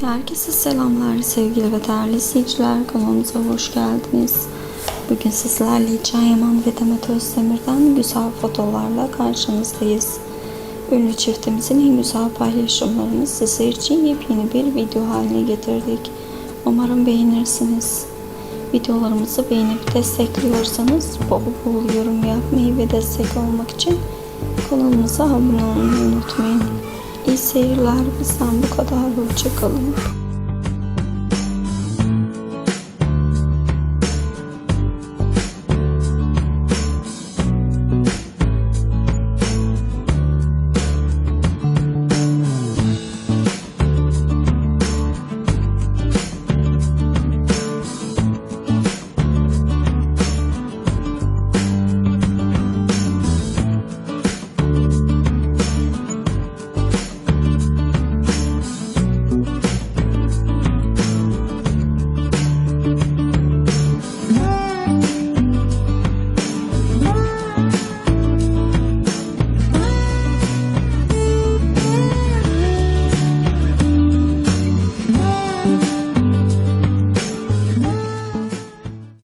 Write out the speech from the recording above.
Herkese selamlar sevgili ve değerli izleyiciler kanalımıza hoş geldiniz. Bugün sizlerle Can Yaman ve Demet Özdemir'den güzel fotolarla karşınızdayız. Ünlü çiftimizin en güzel paylaşımlarını sizler için yepyeni bir video haline getirdik. Umarım beğenirsiniz. Videolarımızı beğenip destekliyorsanız bol bol yorum yapmayı ve destek olmak için kanalımıza abone olmayı unutmayın. Seyirler bizden bu kadar. Hoşçakalın.